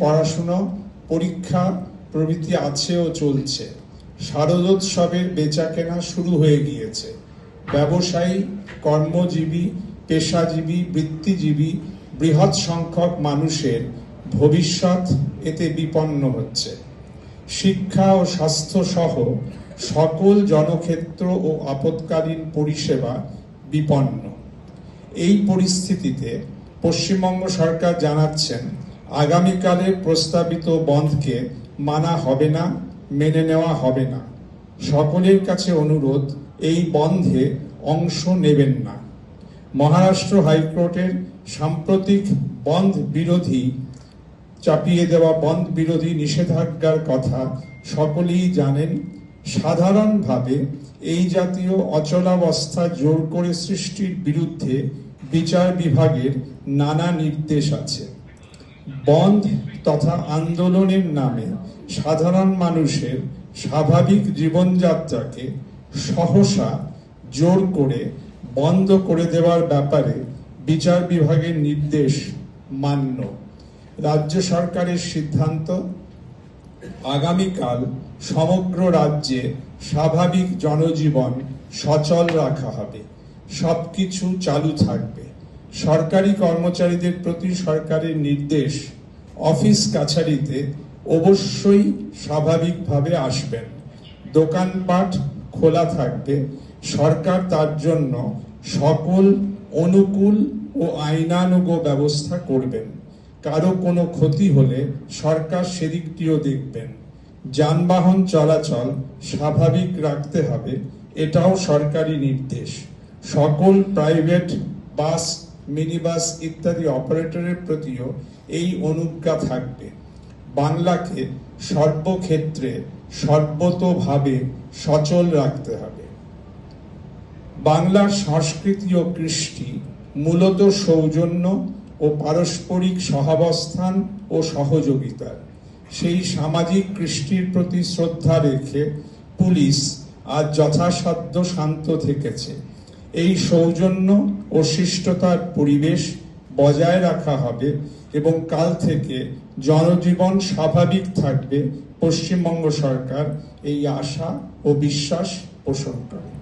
পড়াশুনো, পরীক্ষা প্রভৃতি আছে ও চলছে। শারদোৎসবের বেচাকেনা শুরু হয়ে গিয়েছে। ব্যবসায়ী, কর্মজীবী, পেশাজীবী, বৃত্তিজীবী, বৃহৎ সংখ্যক মানুষের ভবিষ্যৎ এতে বিপন্ন হচ্ছে। শিক্ষা ও স্বাস্থ্য সহ সকল জনক্ষেত্র ও আপৎকালীন পরিষেবা বিপন্ন। এই পরিস্থিতিতে পশ্চিমবঙ্গ সরকার জানাচ্ছেন আগামীকালের প্রস্তাবিত বন্ধকে মানা হবে না, মেনে নেওয়া হবে না। সকলের কাছে অনুরোধ, এই বন্ধে অংশ নেবেন না। মহারাষ্ট্র হাইকোর্টের সাম্প্রতিক বন্ধ বিরোধী, চাপিয়ে দেওয়া বন্ধ বিরোধী নিষেধাজ্ঞার কথা সকলেই জানেন। সাধারণভাবে এই জাতীয় অচলাবস্থা জোর করে সৃষ্টির বিরুদ্ধে বিচার বিভাগের নানা নির্দেশ আছে। বন্ধ তথা আন্দোলনের নামে সাধারণ মানুষের স্বাভাবিক জীবনযাত্রাকে সহসা জোর করে বন্ধ করে দেওয়ার ব্যাপারে বিচার বিভাগের নির্দেশ মান্য। রাজ্য সরকারের সিদ্ধান্ত, আগামীকাল সমগ্র রাজ্যে স্বাভাবিক জনজীবন সচল রাখা হবে। সবকিছু চালু থাকবে। সরকারি কর্মচারীদের প্রতি সরকারের নির্দেশ অফিস কাছারিতে অবশ্যই স্বাভাবিকভাবে আসবেন। দোকানপাট খোলা থাকবে। সরকার তার জন্য সকল অনুকূল ও আইনানুগ ব্যবস্থা করবেন। কারও কোনো ক্ষতি হলে সরকার সেদিকটিও দেখবেন। যানবাহন চলাচল স্বাভাবিক রাখতে হবে, এটাও সরকারি নির্দেশ। সকল প্রাইভেট বাস মিনিবাস ইত্যাদি অপারেটরের প্রতিও এই অনুজ্ঞা থাকবে। বাংলাকে সর্বক্ষেত্রে সর্বতোভাবে সচল রাখতে হবে। বাংলার সংস্কৃতি ও কৃষ্টি মূলত সৌজন্য ও পারস্পরিক সহাবস্থান ও সহযোগিতার। সেই সামাজিক কৃষ্টির প্রতি শ্রদ্ধা রেখে পুলিশ আজ যথাসাধ্য শান্ত থেকেছে। এই সৌজন্য ও শিষ্টতার পরিবেশ বজায় রাখা হবে এবং কাল থেকে জনজীবন স্বাভাবিক থাকবে পশ্চিমবঙ্গ সরকার এই আশা ও বিশ্বাস পোষণ করে।